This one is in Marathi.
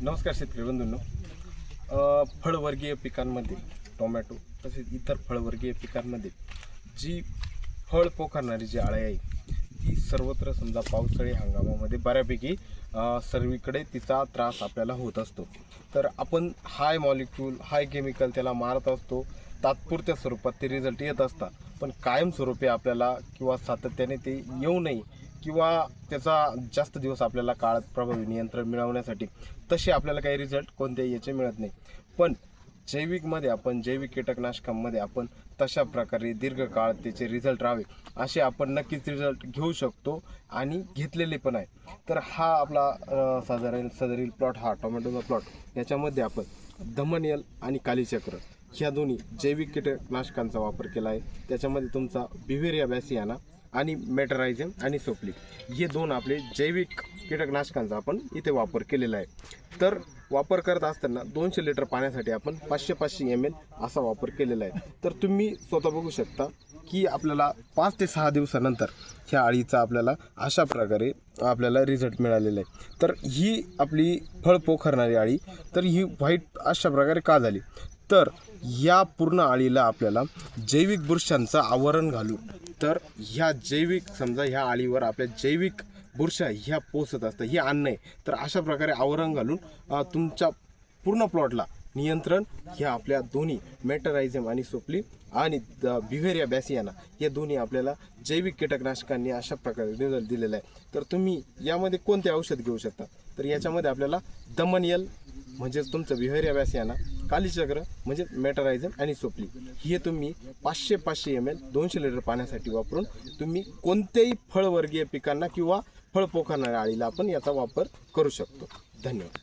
नमस्कार शेतकरी बंधूंनो. फळवर्गीय पिकांमध्ये टोमॅटो तसेच इतर फळवर्गीय पिकांमध्ये जी फळ पोखरणारी जी आळे आहे ती सर्वत्र समजा पावसाळी हंगामामध्ये बऱ्यापैकी सर्वीकडे तिचा त्रास आपल्याला होत असतो. तर आपण हाय मॉलिक्यूल हाय केमिकल त्याला मारत असतो. तात्पुरत्या स्वरूपात ते रिझल्ट येत असतात. पण कायमस्वरूपी आपल्याला किंवा सातत्याने ते येऊ नये किंवा त्याचा जास्त दिवस आपल्याला काळ प्रभावी नियंत्रण मिळवण्यासाठी तसे आपल्याला काही रिझल्ट कोणत्याही याचे मिळत नाही. पण जैविकमध्ये आपण जैविक कीटकनाशकांमध्ये आपण तशा प्रकारे दीर्घकाळ त्याचे रिझल्ट राहावे असे आपण नक्कीच रिझल्ट घेऊ शकतो आणि घेतलेले पण आहे. तर हा आपला साधारण सदरील प्लॉट हा टोमॅटोचा प्लॉट याच्यामध्ये आपण दमनियल आणि कालीचक्र ह्या दोन्ही जैविक कीटकनाशकांचा वापर केला आहे. त्याच्यामध्ये तुमचा बिव्हेरिया बॅसियाना आणि मेटरायझम आणि सोपली. हे दोन आपले जैविक कीटकनाशकांचा आपण इथे वापर केलेला आहे. तर वापर करत असताना दोनशे लिटर पाण्यासाठी आपण पाचशे पाचशे एम एल असा वापर केलेला आहे. तर तुम्ही स्वतः बघू शकता की आपल्याला पाच ते सहा दिवसानंतर ह्या अळीचा आपल्याला अशा प्रकारे आपल्याला रिझल्ट मिळालेला आहे. तर ही आपली फळ पोखरणारी अळी तर ही व्हाईट अशा प्रकारे का झाली? तर या पूर्ण अळीला आपल्याला जैविक बुरशांचं आवरण घालून तर ह्या जैविक समजा ह्या आळीवर आपल्या जैविक बुरशा ह्या पोचत असतात हे अन्न आहे. तर अशा प्रकारे आवरण घालून तुमच्या पूर्ण प्लॉटला नियंत्रण ह्या आपल्या दोन्ही मेटरायझम आणि सोपली आणि बिव्हेरिया बॅसियाना या दोन्ही आपल्याला जैविक कीटकनाशकांनी अशा प्रकारे रिझल्ट दिलेला आहे. तर तुम्ही यामध्ये कोणते औषध घेऊ शकता? तर याच्यामध्ये आपल्याला दमनयल म्हणजेच तुमचं विहर्या व्यास याना कालीचक्र म्हणजे मेटरायझम आणि सोपली. हे तुम्ही पाचशे पाचशे एम एल दोनशे लिटर पाण्यासाठी वापरून तुम्ही कोणत्याही फळवर्गीय पिकांना किंवा फळ पोखरणाऱ्या आळीला आपण याचा वापर करू शकतो. धन्यवाद.